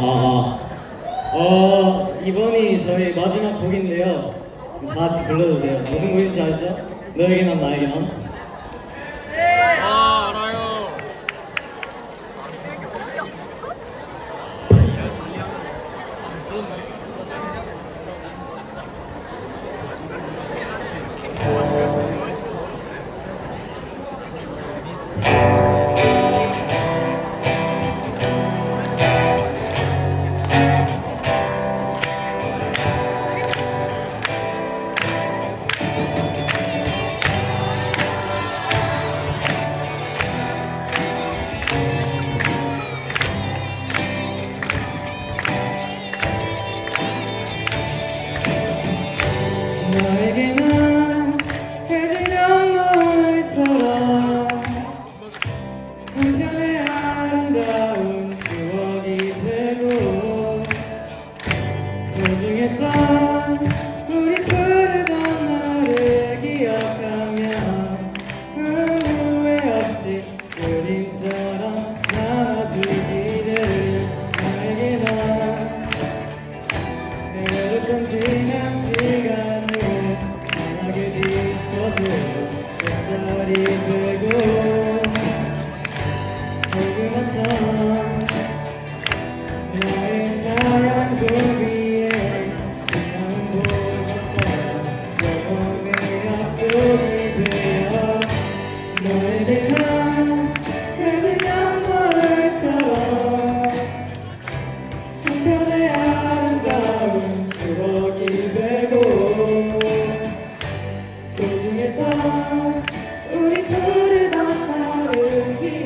아, 아. 어, 이번이 저희 마지막 곡인데요. 다 같이 불러주세요. 무슨 곡인지 아시죠? 너에게만 나에게만. 아 알아요. 너 소중했던 우리 푸르던 나를 기억하며 후회 없이 그림처럼 남아주기를 나에게 넌 외롭던 지난 시간을 강하게 비춰줘. 햇살이 되고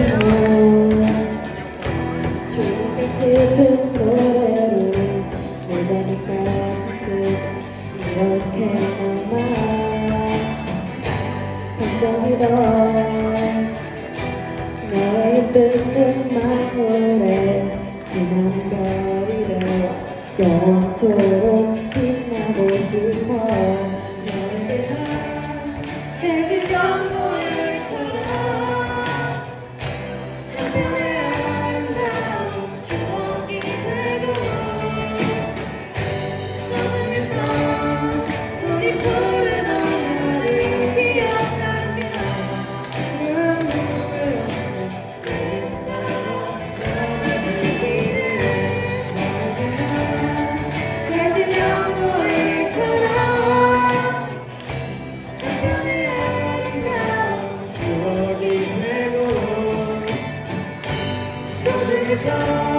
노래로 조금 슬픈 노래로 내 자리 따라서 이렇게 남아 감정이던 너의 뜻는 마음에 순한 별이로 영원토록 빛나고 싶어 go.